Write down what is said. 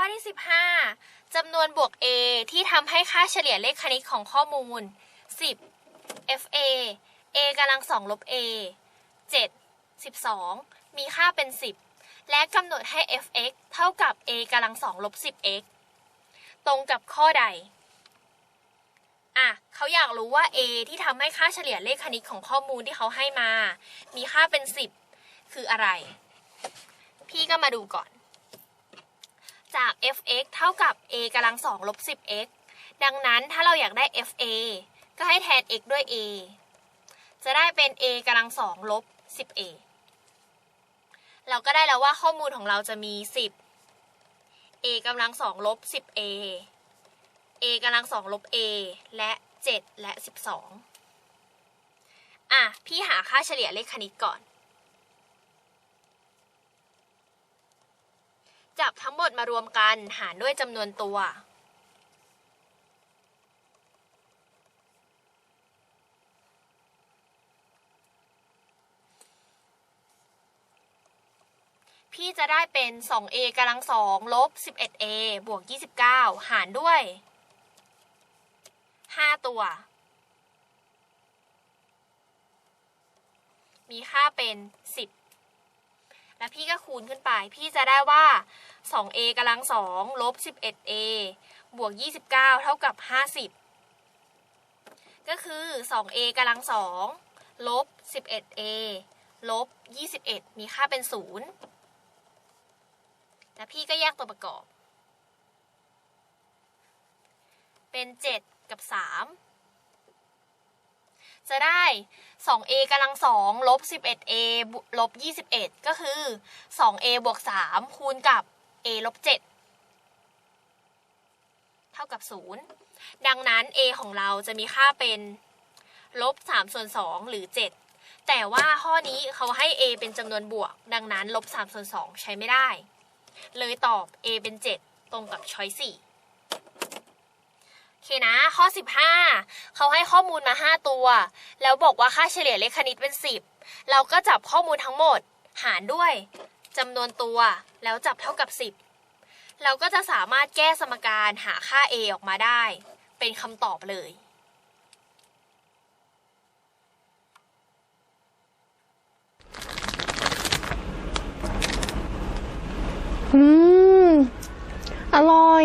ข้อที่ 15จำนวนบวก a ที่ทำให้ค่าเฉลี่ยเลขคณิตของข้อมูล 10 fa a กำลังสองลบ a 7 12 มีค่าเป็น 10 และกำหนดให้ fx เท่ากับ a กำลังสองลบ 10x ตรงกับข้อใดอะเขาอยากรู้ว่า a ที่ทำให้ค่าเฉลี่ยเลขคณิตของข้อมูลที่เขาให้มา มีค่าเป็น 10 คืออะไร พี่ก็มาดูก่อน fx เท่ากับ a กำลังสองลบ 10x ดังนั้นถ้าเราอยากได้ fa ก็ให้แทน x ด้วย a จะได้เป็น a กำลังสองลบ 10a เราก็ได้แล้วว่าข้อมูลของเราจะมี 10 a กำลังสองลบ 10a a กำลังสองลบ a และ 7 และ 12อะ พี่หาค่าเฉลี่ยเลขคณิตก่อน จับทั้งหมดมารวมกันหารด้วยจำนวนตัว พี่จะได้เป็น 2a กำลังสองลบ 11a บวก 29 หารด้วย 5 ตัว มีค่าเป็น 10 แล้วพี่ก็คูณขึ้นไป พี่จะได้ว่า 2a กำลังสองลบ 11a บวก 29 เท่ากับ 50 ก็คือ 2a กำลังสองลบ 11a ลบ 21 มีค่าเป็น 0 แล้วพี่ก็แยกตัวประกอบ เป็น 7 กับ 3 จะได้ 2a กำลังสองลบ 11a ลบ 21 ก็คือ 2a บวก 3 คูณกับ a ลบ 7 เท่ากับ 0 ดังนั้น a ของเราจะมีค่าเป็นลบ 3 ส่วน 2 หรือ 7 แต่ว่าข้อนี้เขาให้ a เป็นจำนวนบวก ดังนั้นลบ 3 ส่วน 2 ใช้ไม่ได้ เลยตอบ a เป็น 7 ตรงกับช้อย4 โอเคนะ ข้อ 15 เขาให้ข้อมูลมา 5 ตัว แล้วบอกว่าค่าเฉลี่ยเลขคณิตเป็น 10 เราก็จับข้อมูลทั้งหมด หารด้วยจำนวนตัว แล้วจับเท่ากับ 10 เราก็จะสามารถแก้สมการหาค่า a ออกมาได้ เป็นคำตอบเลยอืม อร่อย